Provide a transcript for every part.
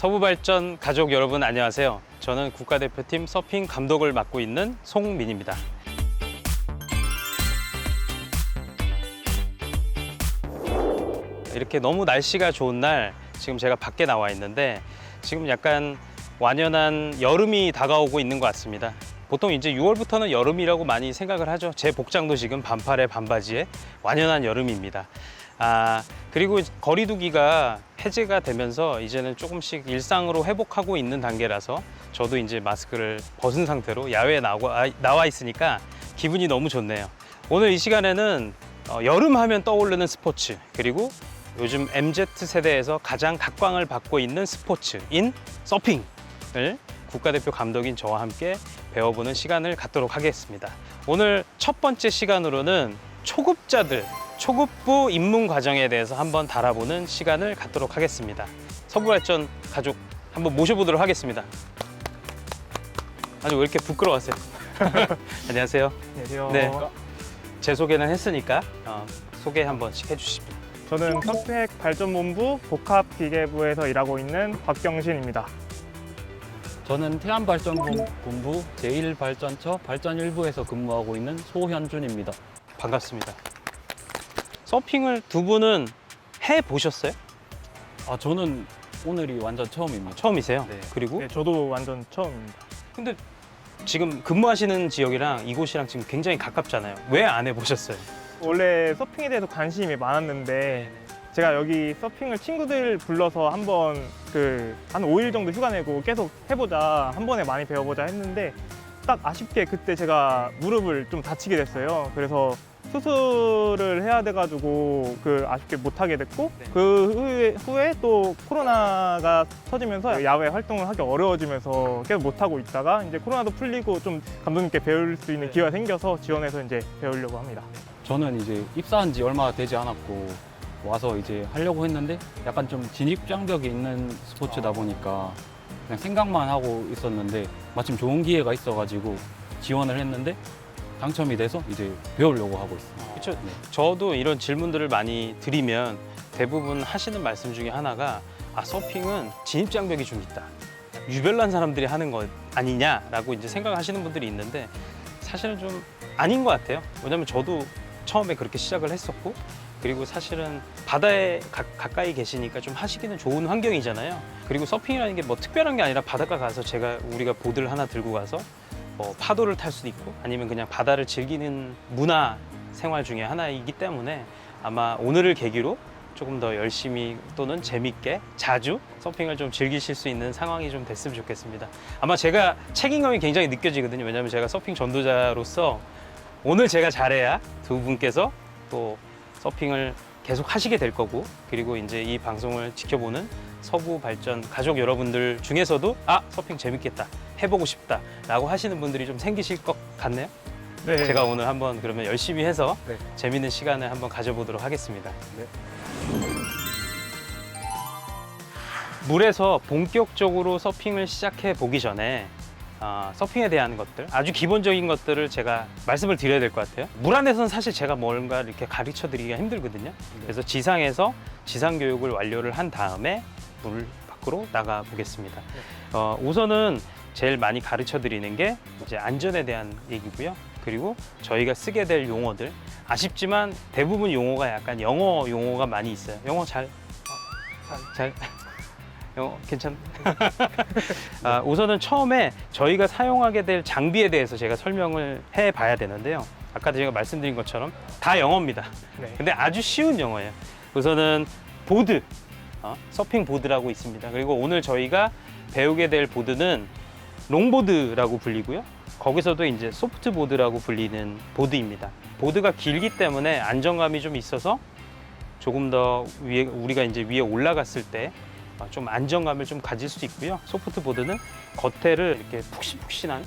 서부발전 가족 여러분 안녕하세요. 저는 국가대표팀 서핑 감독을 맡고 있는 송민입니다. 이렇게 너무 날씨가 좋은 날 지금 제가 밖에 나와 있는데 지금 약간 완연한 여름이 다가오고 있는 것 같습니다. 보통 이제 6월부터는 여름이라고 많이 생각을 하죠. 제 복장도 지금 반팔에 반바지에 완연한 여름입니다. 아, 그리고 거리두기가 해제가 되면서 이제는 조금씩 일상으로 회복하고 있는 단계라서 저도 이제 마스크를 벗은 상태로 야외에 나와, 나와 있으니까 기분이 너무 좋네요. 오늘 이 시간에는 어, 여름 하면 떠오르는 스포츠 그리고 요즘 MZ 세대에서 가장 각광을 받고 있는 스포츠인 서핑을 국가대표 감독인 저와 함께 배워보는 시간을 갖도록 하겠습니다. 오늘 첫 번째 시간으로는 초급자들, 초급부 입문 과정에 대해서 한번 달아보는 시간을 갖도록 하겠습니다. 서부발전 가족 한번 모셔보도록 하겠습니다. 아주 왜 이렇게 부끄러워하세요? 안녕하세요. 안녕하세요. 네. 제 소개는 했으니까 어, 소개 한 번씩 해주시죠. 저는 선택 발전본부 복합기계부에서 일하고 있는 곽경신입니다. 저는 태안발전본부 제1발전처 발전 1부에서 근무하고 있는 소현준입니다. 반갑습니다. 서핑을 두 분은 해 보셨어요? 아 저는 오늘이 완전 처음입니다. 처음이세요? 네. 그리고 네, 저도 완전 처음입니다. 근데 지금 근무하시는 지역이랑 이곳이랑 지금 굉장히 가깝잖아요. 왜 안 해 보셨어요? 원래 서핑에 대해서 관심이 많았는데 제가 여기 서핑을 친구들 불러서 한번 그 한 5일 정도 휴가 내고 계속 해보자 한 번에 많이 배워보자 했는데 딱 아쉽게 그때 제가 무릎을 좀 다치게 됐어요. 그래서 수술을 해야 돼가지고 그 아쉽게 못 하게 됐고 네. 그 후에, 후에 또 코로나가 터지면서 야외 활동을 하기 어려워지면서 계속 못 하고 있다가 이제 코로나도 풀리고 좀 감독님께 배울 수 있는 네. 기회가 생겨서 지원해서 이제 배우려고 합니다. 저는 이제 입사한 지 얼마 되지 않았고 와서 이제 하려고 했는데 약간 좀 진입 장벽이 있는 스포츠다 보니까 그냥 생각만 하고 있었는데 마침 좋은 기회가 있어가지고 지원을 했는데 당첨이 돼서 이제 배우려고 하고 있습니다. 그렇죠. 네. 저도 이런 질문들을 많이 드리면 대부분 하시는 말씀 중에 하나가 아 서핑은 진입 장벽이 좀 있다. 유별난 사람들이 하는 것 아니냐라고 이제 생각하시는 분들이 있는데 사실은 좀 아닌 것 같아요. 왜냐면 저도 처음에 그렇게 시작을 했었고 그리고 사실은 바다에 가, 가까이 계시니까 좀 하시기는 좋은 환경이잖아요. 그리고 서핑이라는 게 뭐 특별한 게 아니라 바닷가 가서 제가 우리가 보드를 하나 들고 가서 뭐 파도를 탈 수도 있고 아니면 그냥 바다를 즐기는 문화 생활 중에 하나이기 때문에 아마 오늘을 계기로 조금 더 열심히 또는 재밌게 자주 서핑을 좀 즐기실 수 있는 상황이 좀 됐으면 좋겠습니다. 아마 제가 책임감이 굉장히 느껴지거든요. 왜냐하면 제가 서핑 전도자로서 오늘 제가 잘해야 두 분께서 또 서핑을 계속 하시게 될 거고 그리고 이제 이 방송을 지켜보는 서부 발전 가족 여러분들 중에서도 아 서핑 재밌겠다 해보고 싶다라고 하시는 분들이 좀 생기실 것 같네요. 네. 제가 오늘 한번 그러면 열심히 해서 네. 재밌는 시간을 한번 가져보도록 하겠습니다. 네. 물에서 본격적으로 서핑을 시작해 보기 전에 아, 서핑에 대한 것들 아주 기본적인 것들을 제가 말씀을 드려야 될 것 같아요. 물 안에서는 사실 제가 뭔가 이렇게 가르쳐 드리기가 힘들거든요. 그래서 지상에서 지상 교육을 완료를 한 다음에 물 밖으로 나가 보겠습니다. 어, 우선은 제일 많이 가르쳐 드리는 게 이제 안전에 대한 얘기고요. 그리고 저희가 쓰게 될 용어들 아쉽지만 대부분 용어가 약간 영어 용어가 많이 있어요. 영어 잘 잘 영어 괜찮? 아, 우선은 처음에 저희가 사용하게 될 장비에 대해서 제가 설명을 해 봐야 되는데요. 아까 제가 말씀드린 것처럼 다 영어입니다. 네. 근데 아주 쉬운 영어예요. 우선은 보드, 어, 서핑 보드라고 있습니다. 그리고 오늘 저희가 배우게 될 보드는 롱보드라고 불리고요. 거기서도 이제 소프트 보드라고 불리는 보드입니다. 보드가 길기 때문에 안정감이 좀 있어서 조금 더 위에 우리가 이제 위에 올라갔을 때 좀 안정감을 좀 가질 수 있고요. 소프트 보드는 겉에를 이렇게 푹신푹신한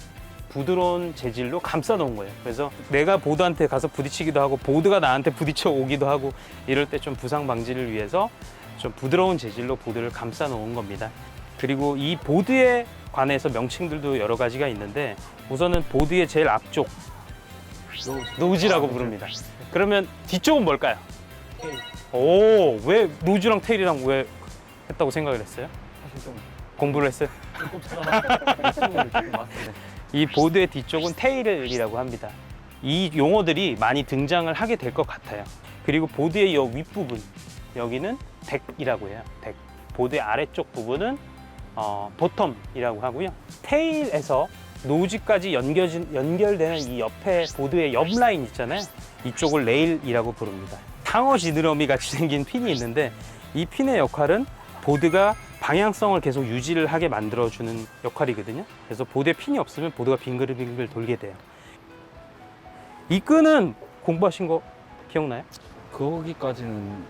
부드러운 재질로 감싸 놓은 거예요. 그래서 내가 보드한테 가서 부딪히기도 하고 보드가 나한테 부딪혀 오기도 하고 이럴 때 좀 부상 방지를 위해서 좀 부드러운 재질로 보드를 감싸 놓은 겁니다. 그리고 이 보드에 관해서 명칭들도 여러 가지가 있는데 우선은 보드의 제일 앞쪽 노즈라고 부릅니다. 그러면 뒤쪽은 뭘까요? 오, 왜 노즈랑 테일이랑 왜 했다고 생각을 했어요? 사실 좀 공부를 했어요. 이 보드의 뒤쪽은 테일이라고 합니다. 이 용어들이 많이 등장을 하게 될 것 같아요. 그리고 보드의 이 윗부분 여기는 덱이라고 해요. 덱. 보드의 아래쪽 부분은 어, 보텀이라고 하고요. 테일에서 노즈까지 연결, 연결되는 이 옆에 보드의 옆 라인 있잖아요. 이쪽을 레일이라고 부릅니다. 탕어 지느러미 같이 생긴 핀이 있는데 이 핀의 역할은 보드가 방향성을 계속 유지를 하게 만들어주는 역할이거든요. 그래서 보드에 핀이 없으면 보드가 빙글빙글 돌게 돼요. 이 끈은 공부하신 거 기억나요? 거기까지는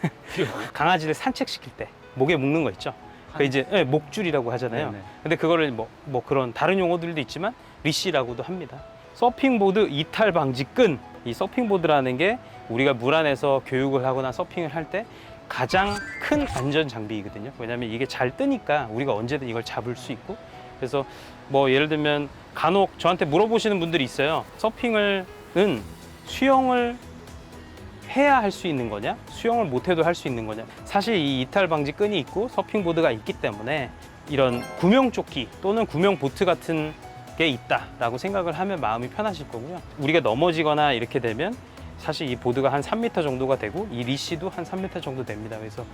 강아지를 산책시킬 때 목에 묶는 거 있죠. 그 이제 예, 목줄이라고 하잖아요. 네네. 근데 그거를 뭐, 뭐 그런 다른 용어들도 있지만 리시라고도 합니다. 서핑보드 이탈 방지 끈. 이 서핑보드라는 게 우리가 물 안에서 교육을 하거나 서핑을 할 때 가장 큰 안전 장비이거든요. 왜냐하면 이게 잘 뜨니까 우리가 언제든 이걸 잡을 수 있고 그래서 뭐 예를 들면 간혹 저한테 물어보시는 분들이 있어요. 서핑을은 수영을 해야 할 수 있는 거냐? 수영을 못해도 할 수 있는 거냐? 사실 이 이탈 방지 끈이 있고 서핑보드가 있기 때문에 이런 구명조끼 또는 구명 보트 같은 게 있다라고 생각을 하면 마음이 편하실 거고요. 우리가 넘어지거나 이렇게 되면 사실 이 보드가 한 3m 정도가 되고 이 리시도 한 3m 정도 됩니다. 그래서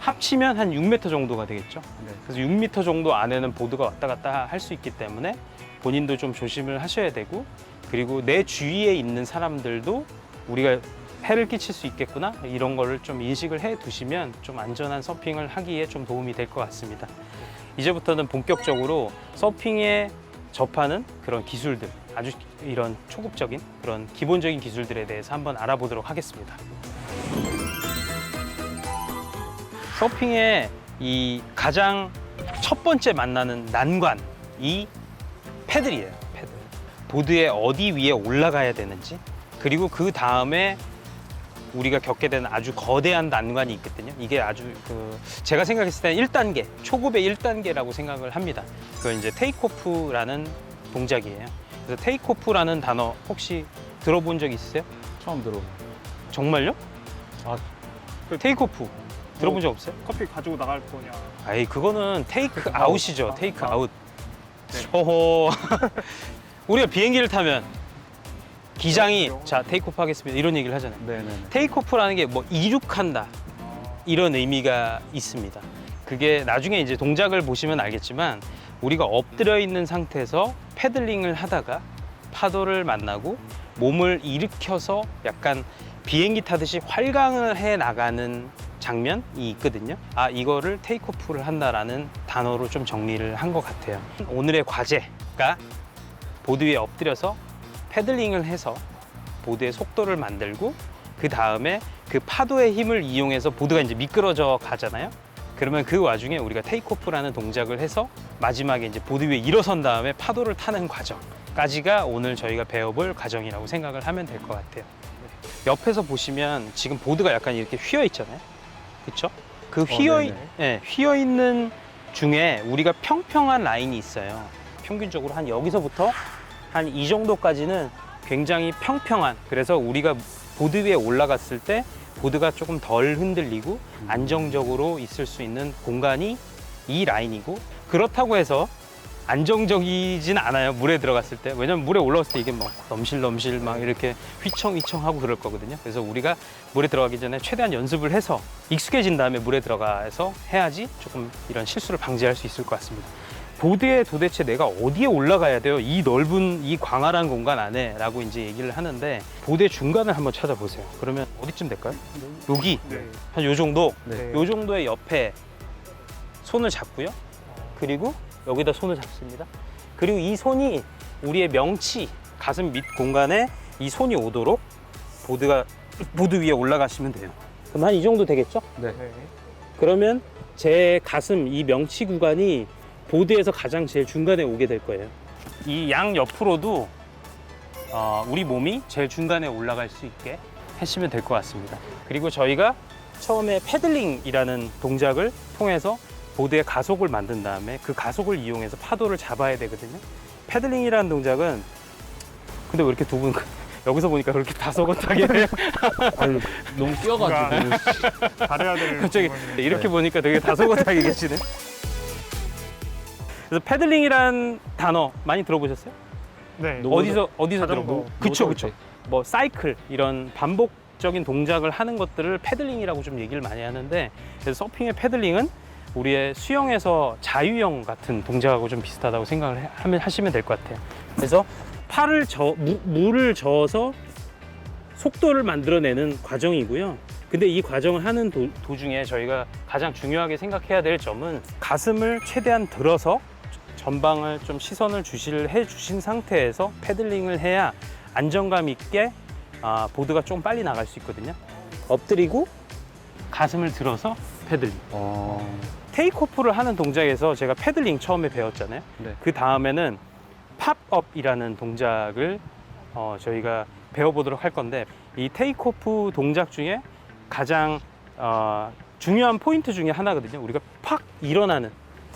합치면 한 6m 정도가 되겠죠. 네. 그래서 6m 정도 안에는 보드가 왔다 갔다 할 수 있기 때문에 본인도 좀 조심을 하셔야 되고 그리고 내 주위에 있는 사람들도 우리가 해를 끼칠 수 있겠구나 이런 거를 좀 인식을 해 두시면 좀 안전한 서핑을 하기에 좀 도움이 될 것 같습니다. 이제부터는 본격적으로 서핑에 접하는 그런 기술들 아주 이런 초급적인 그런 기본적인 기술들에 대해서 한번 알아보도록 하겠습니다. 서핑의 이 가장 첫 번째 만나는 난관 이 패들이에요. 패들. 보드의 어디 위에 올라가야 되는지 그리고 그 다음에 우리가 겪게 되는 아주 거대한 난관이 있거든요. 이게 아주 그 제가 생각했을 때는 1단계, 초급의 1단계라고 생각을 합니다. 그 이제 테이크오프라는 동작이에요. 그래서 테이크오프라는 단어 혹시 들어본 적 있으세요? 처음 들어. 정말요? 아. 그 테이크오프 들어본 적 없어요? 커피 가지고 나갈 거냐. 아이 그거는 테이크 아웃이죠. 아, 테이크 아. 아웃. 네. 호호. 우리가 비행기를 타면 기장이. 자 테이크오프 하겠습니다 이런 얘기를 하잖아요. 네네네. 테이크오프라는 게 뭐 이륙한다 이런 의미가 있습니다. 그게 나중에 이제 동작을 보시면 알겠지만 우리가 엎드려 있는 상태에서 패들링을 하다가 파도를 만나고 몸을 일으켜서 약간 비행기 타듯이 활강을 해 나가는 장면이 있거든요. 아 이거를 테이크오프를 한다라는 단어로 좀 정리를 한 것 같아요. 오늘의 과제가 보드 위에 엎드려서 패들링을 해서 보드의 속도를 만들고 그 다음에 그 파도의 힘을 이용해서 보드가 이제 미끄러져 가잖아요. 그러면 그 와중에 우리가 테이크오프라는 동작을 해서 마지막에 이제 보드 위에 일어선 다음에 파도를 타는 과정까지가 오늘 저희가 배워볼 과정이라고 생각을 하면 될 것 같아요. 옆에서 보시면 지금 보드가 약간 이렇게 휘어 있잖아요. 그렇죠? 그 휘어 네네. 예, 휘어 있는 중에 우리가 평평한 라인이 있어요. 평균적으로 한 여기서부터 한 이 정도까지는 굉장히 평평한 그래서 우리가 보드 위에 올라갔을 때 보드가 조금 덜 흔들리고 안정적으로 있을 수 있는 공간이 이 라인이고 그렇다고 해서 안정적이진 않아요 물에 들어갔을 때. 왜냐면 물에 올라갔을 때 이게 막 넘실넘실 막 이렇게 휘청휘청 하고 그럴 거거든요. 그래서 우리가 물에 들어가기 전에 최대한 연습을 해서 익숙해진 다음에 물에 들어가서 해야지 조금 이런 실수를 방지할 수 있을 것 같습니다 보드에 도대체 내가 어디에 올라가야 돼요? 이 넓은 이 광활한 공간 안에 라고 이제 얘기를 하는데 보드의 중간을 한번 찾아보세요. 그러면 어디쯤 될까요? 여기 네. 한요 정도 네. 요 정도의 옆에 손을 잡고요. 그리고 여기다 손을 잡습니다. 그리고 이 손이 우리의 명치 가슴 밑 공간에 이 손이 오도록 보드가 보드 위에 올라가시면 돼요. 그럼 한 이 정도 되겠죠? 네. 네. 그러면 제 가슴 이 명치 구간이 보드에서 가장 제일 중간에 오게 될 거예요. 이 양 옆으로도 어, 우리 몸이 제일 중간에 올라갈 수 있게 하시면 될 것 같습니다. 그리고 저희가 처음에 패들링이라는 동작을 통해서 보드의 가속을 만든 다음에 그 가속을 이용해서 파도를 잡아야 되거든요. 패들링이라는 동작은 근데 왜 이렇게 두 분 여기서 보니까 그렇게 다소곳하게 아니, 너무 뛰어가지고. 잘해야 될 갑자기 부분이- 이렇게 보니까 되게 다소곳하게 계시네. 그래서 패들링이란 단어 많이 들어보셨어요? 네. 노- 어디서 어디서 자전거. 들어보? 그쵸 그쵸. 때. 뭐 사이클 이런 반복적인 동작을 하는 것들을 패들링이라고 좀 얘기를 많이 하는데 그래서 서핑의 패들링은 우리의 수영에서 자유형 같은 동작하고 좀 비슷하다고 생각을 해- 하면 하시면 될 것 같아요. 그래서 팔을 저 무- 물을 저어서 속도를 만들어내는 과정이고요. 근데 이 과정을 하는 도, 도중에 저희가 가장 중요하게 생각해야 될 점은 가슴을 최대한 들어서 전방을 좀 시선을 주실 해 주신 상태에서 패들링을 해야 안정감 있게 아, 보드가 좀 빨리 나갈 수 있거든요. 엎드리고 가슴을 들어서 패들링. 어, 테이크오프를 하는 동작에서 제가 패들링 처음에 배웠잖아요. 네. 그 다음에는 팝업이라는 동작을 어, 저희가 배워보도록 할 건데 이 테이크오프 동작 중에 가장 어, 중요한 포인트 중에 하나거든요. 우리가 팍 일어나는.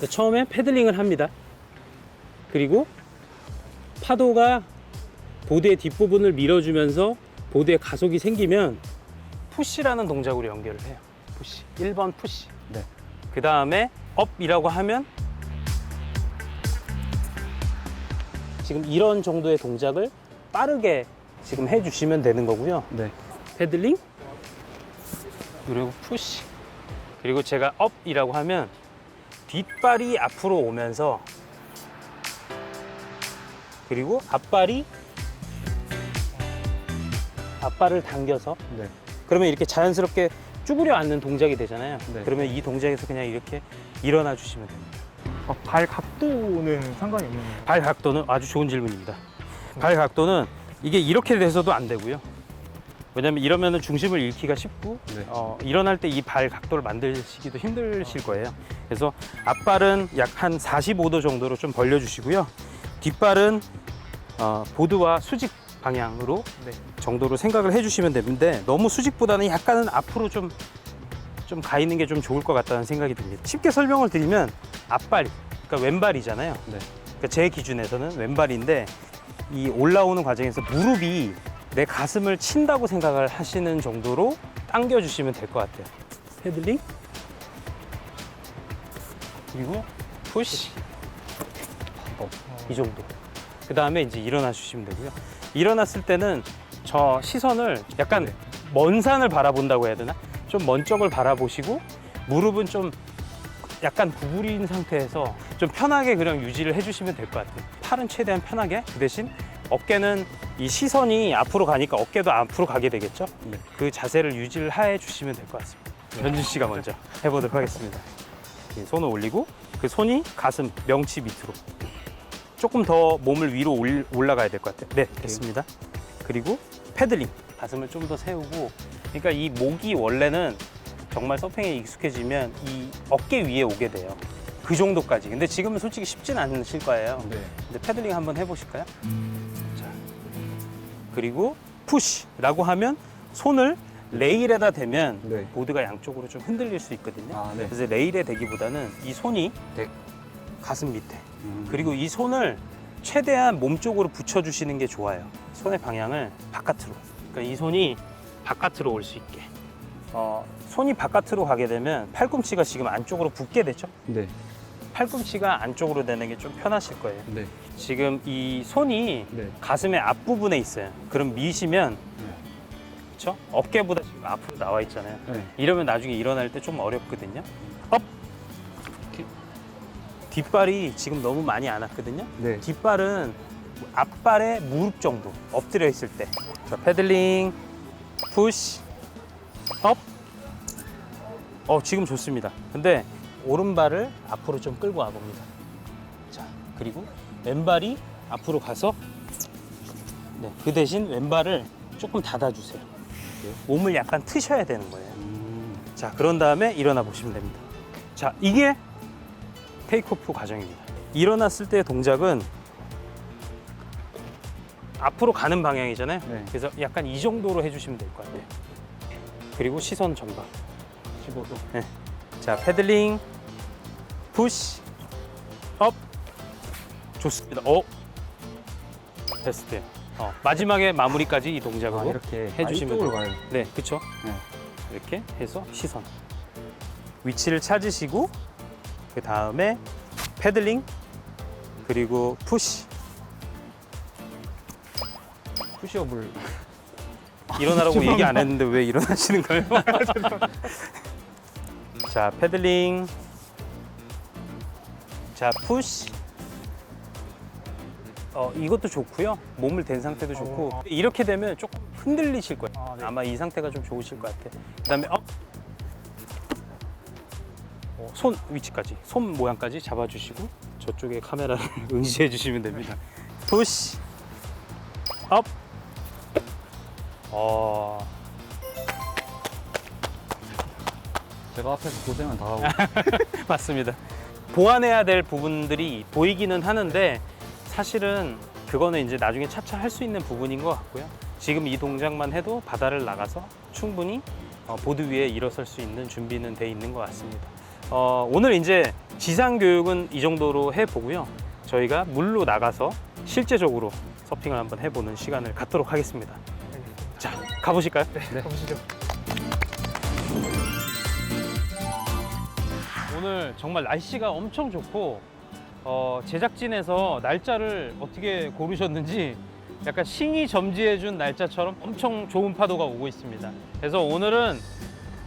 처음에 패들링을 합니다. 그리고 파도가 보드의 뒷부분을 밀어주면서 보드에 가속이 생기면 푸시라는 동작으로 연결을 해요. 푸시. 1번 푸시. 네. 그 다음에 업이라고 하면 지금 이런 정도의 동작을 빠르게 지금 해주시면 되는 거고요. 네. 패들링 그리고 푸시 그리고 제가 업이라고 하면 뒷발이 앞으로 오면서 그리고 앞발이 앞발을 당겨서 네. 그러면 이렇게 자연스럽게 쭈그려 앉는 동작이 되잖아요. 네. 그러면 이 동작에서 그냥 이렇게 일어나 주시면 됩니다. 어, 발 각도는 상관이 없는 거예요. 발 각도는 아주 좋은 질문입니다. 발 각도는 이게 이렇게 돼서도 안 되고요. 왜냐면 이러면은 중심을 잃기가 쉽고 네. 어, 일어날 때 이 발 각도를 만드시기도 힘드실 거예요. 그래서 앞발은 약 한 45도 정도로 좀 벌려주시고요. 뒷발은 어, 보드와 수직 방향으로 네. 정도로 생각을 해주시면 되는데 너무 수직보다는 약간은 앞으로 좀 좀 가 있는 게 좀 좋을 것 같다는 생각이 듭니다. 쉽게 설명을 드리면 앞발, 그러니까 왼발이잖아요. 네. 그러니까 제 기준에서는 왼발인데 이 올라오는 과정에서 무릎이 내 가슴을 친다고 생각을 하시는 정도로 당겨 주시면 될 것 같아요. 패들링 그리고 푸시 어, 이 정도. 그 다음에 이제 일어나 주시면 되고요. 일어났을 때는 저 시선을 약간 네. 먼 산을 바라본다고 해야 되나? 좀 먼 쪽을 바라보시고 무릎은 좀 약간 구부린 상태에서 좀 편하게 그냥 유지를 해주시면 될 것 같아요. 팔은 최대한 편하게 그 대신 어깨는 이 시선이 앞으로 가니까 어깨도 앞으로 가게 되겠죠. 네. 그 자세를 유지를 해 주시면 될 것 같습니다. 현준 씨가 먼저 해보도록 하겠습니다. 예, 손을 올리고 그 손이 가슴 명치 밑으로 조금 더 몸을 위로 올- 올라가야 될 것 같아요. 네, 됐습니다. 그리고 패들링 가슴을 좀 더 세우고 그러니까 이 목이 원래는 정말 서핑에 익숙해지면 이 어깨 위에 오게 돼요. 그 정도까지. 근데 지금은 솔직히 쉽진 않으실 거예요. 네. 근데 패들링 한번 해보실까요? 자, 그리고 푸시라고 하면 손을 레일에다 대면 네. 보드가 양쪽으로 좀 흔들릴 수 있거든요. 아, 네. 그래서 레일에 대기보다는 이 손이 네. 가슴 밑에 음. 그리고 이 손을 최대한 몸 쪽으로 붙여주시는 게 좋아요. 손의 방향을 바깥으로. 그러니까 이 손이 바깥으로 올 수 있게. 어, 손이 바깥으로 가게 되면 팔꿈치가 지금 안쪽으로 붙게 되죠. 네. 팔꿈치가 안쪽으로 되는 게 좀 편하실 거예요. 네. 지금 이 손이 네. 가슴의 앞부분에 있어요. 그럼 미시면 네. 그렇죠? 어깨보다 지금 앞으로 나와 있잖아요. 네. 이러면 나중에 일어날 때 좀 어렵거든요. 업. 뒷발이 지금 너무 많이 안 왔거든요. 네. 뒷발은 앞발의 무릎 정도 엎드려 있을 때. 자, 패들링, 푸시, 업. 어, 지금 좋습니다. 근데 오른발을 앞으로 좀 끌고 와 봅니다. 자, 그리고 왼발이 앞으로 가서 네, 그 대신 왼발을 조금 닫아주세요. 몸을 약간 트셔야 되는 거예요. 음. 자, 그런 다음에 일어나 보시면 됩니다. 자, 이게 테이크오프 과정입니다. 일어났을 때의 동작은 앞으로 가는 방향이잖아요. 네. 그래서 약간 이 정도로 해주시면 될 것 같아요. 그리고 시선 전방. 15도. 자, 패들링, 푸시, 업. 좋습니다. 어, 베스트. 어, 마지막에 마무리까지 이 동작으로 아, 이렇게 해주시면 이쪽으로 돼요. 가요. 네, 그렇죠. 네. 이렇게 해서 시선 위치를 찾으시고 그 다음에 패들링 그리고 푸시. 푸시업을 일어나라고 얘기 안 했는데 왜 일어나시는 거예요? 자, 패들링. 자, 푸시. 어, 이것도 좋고요. 몸을 댄 상태도 좋고. 어. 이렇게 되면 조금 흔들리실 거예요. 아, 네. 아마 이 상태가 좀 좋으실 것 같아. 그다음에 업. 어, 손 위치까지, 손 모양까지 잡아주시고 저쪽에 카메라를 응시해 주시면 됩니다. 푸시, 업. 어, 제가 앞에서 고생은 다 하고 맞습니다. 보완해야 될 부분들이 보이기는 하는데 사실은 그거는 이제 나중에 차차 할 수 있는 부분인 것 같고요. 지금 이 동작만 해도 바다를 나가서 충분히 어, 보드 위에 일어설 수 있는 준비는 돼 있는 것 같습니다. 어, 오늘 이제 지상 교육은 이 정도로 해보고요. 저희가 물로 나가서 실제적으로 서핑을 한번 해보는 시간을 갖도록 하겠습니다. 자, 가보실까요? 네. 가보시죠. 오늘 정말 날씨가 엄청 좋고 어, 제작진에서 날짜를 어떻게 고르셨는지 약간 신이 점지해준 날짜처럼 엄청 좋은 파도가 오고 있습니다. 그래서 오늘은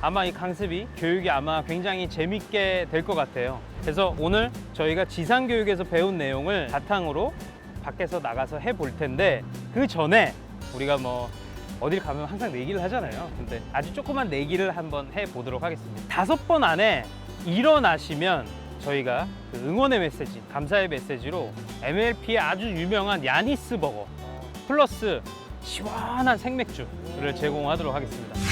아마 이 강습이 교육이 아마 굉장히 재밌게 될 것 같아요. 그래서 오늘 저희가 지상 교육에서 배운 내용을 바탕으로 밖에서 나가서 해볼 텐데 그 전에 우리가 뭐 어딜 가면 항상 내기를 하잖아요. 근데 아주 조그만 내기를 한번 해보도록 하겠습니다. 다섯 번 안에 일어나시면 저희가 그 응원의 메시지, 감사의 메시지로 MLP의 아주 유명한 야니스 버거 플러스 시원한 생맥주를 제공하도록 하겠습니다.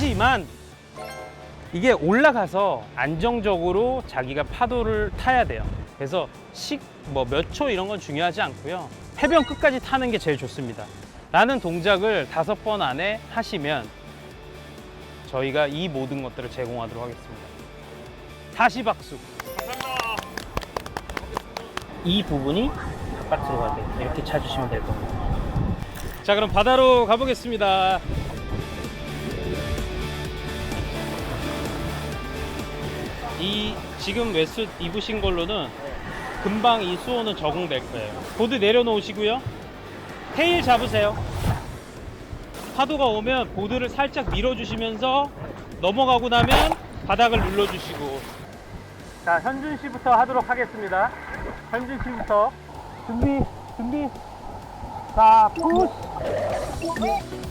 하지만 이게 올라가서 안정적으로 자기가 파도를 타야 돼요. 그래서 식 뭐 몇 초 이런 건 중요하지 않고요. 해변 끝까지 타는 게 제일 좋습니다. 라는 동작을 다섯 번 안에 하시면 저희가 이 모든 것들을 제공하도록 하겠습니다. 다시 박수. 이 부분이 바깥으로 가게 이렇게 차주시면 될 겁니다. 자 그럼 바다로 가보겠습니다. 이 지금 웨스 입으신 걸로는 금방 이 수온은 적응될 거예요. 보드 내려놓으시고요. 테일 잡으세요. 파도가 오면 보드를 살짝 밀어주시면서 넘어가고 나면 바닥을 눌러주시고. 자, 현준 씨부터 하도록 하겠습니다. 현준 씨부터 준비, 준비. 자, 푸시.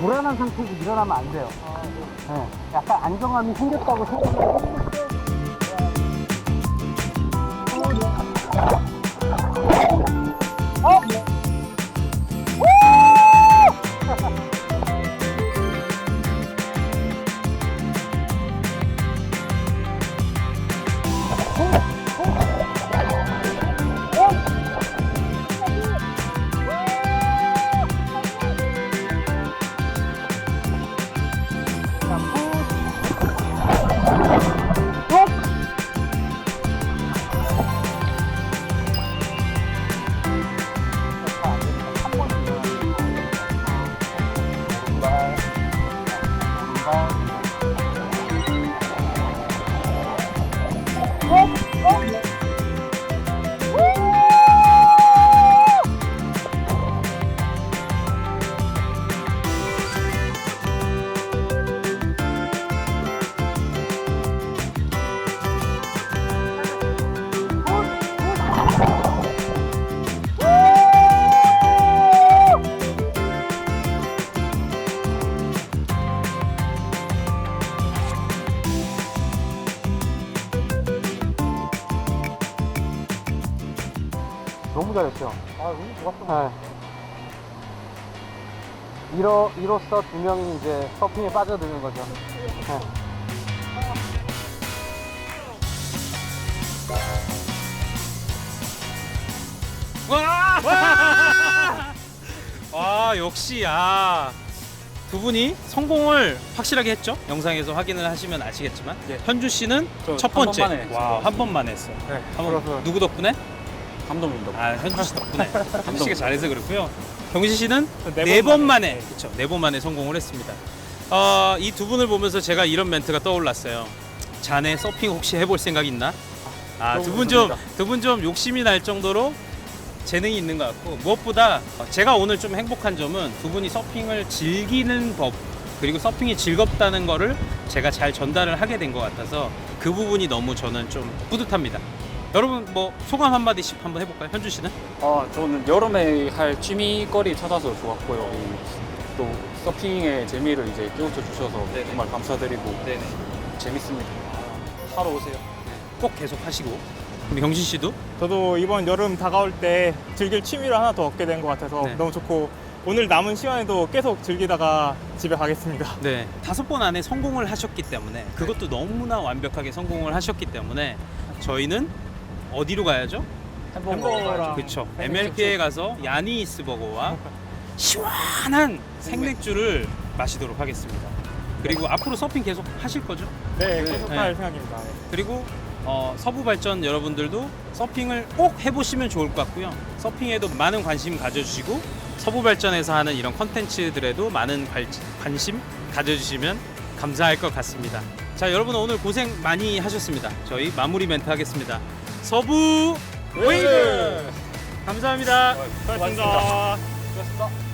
불안한 상태에서 일어나면 안 돼요. 네, 약간 안정감이 생겼다고 생각을 했 을 이로, 이로써 두 명이 이제 서핑에 빠져드는 거죠. 네. 와! 와 역시 아. 두 분이 성공을 확실하게 했죠. 영상에서 확인을 하시면 아시겠지만 예. 현주 씨는 저한 첫 번째 번만에 했어요. 와, 한 번만 했어. 네, 한 번. 그래서 누구 덕분에? 감독님도. 아, 현주 씨 덕분에. 현주 씨가 잘해서 그렇고요. 경시 씨는 네 네 번 번 만에. 만에, 그렇죠. 네 번 만에 성공을 했습니다. 어, 이 두 분을 보면서 제가 이런 멘트가 떠올랐어요. 자네 서핑 혹시 해볼 생각 있나? 아, 두 분 좀, 두분 좀 욕심이 날 정도로 재능이 있는 것 같고 무엇보다 제가 오늘 좀 행복한 점은 두 분이 서핑을 즐기는 법 그리고 서핑이 즐겁다는 거를 제가 잘 전달을 하게 된 것 같아서 그 부분이 너무 저는 좀 뿌듯합니다. 여러분 뭐 소감 한 마디씩 한번 해볼까요? 현주 씨는? 아, 저는 여름에 할 취미거리 찾아서 좋았고요. 이, 또 서핑의 재미를 이제 깨우쳐 주셔서 네네. 정말 감사드리고 네네. 재밌습니다. 하러 오세요. 꼭 계속 하시고. 그럼 경신 씨도? 저도 이번 여름 다가올 때 즐길 취미를 하나 더 얻게 된 것 같아서 네. 너무 좋고 오늘 남은 시간에도 계속 즐기다가 집에 가겠습니다. 네. 다섯 번 안에 성공을 하셨기 때문에 그것도 너무나 완벽하게 성공을 하셨기 때문에 저희는 어디로 가야죠? 햄버거랑 그렇죠. MLP에 가서 야니이스 버거와 시원한 생맥주를 마시도록 하겠습니다. 그리고 앞으로 서핑 계속 하실 거죠? 네, 계속 네. 할 생각입니다. 네. 그리고 어, 서부 발전 여러분들도 서핑을 꼭 해보시면 좋을 것 같고요. 서핑에도 많은 관심 가져주시고 서부 발전에서 하는 이런 컨텐츠들에도 많은 관- 관심 가져주시면 감사할 것 같습니다. 자, 여러분 오늘 고생 많이 하셨습니다. 저희 마무리 멘트 하겠습니다. 서부 웨이브 감사합니다. 수고하셨습니다. 수고하셨습니다.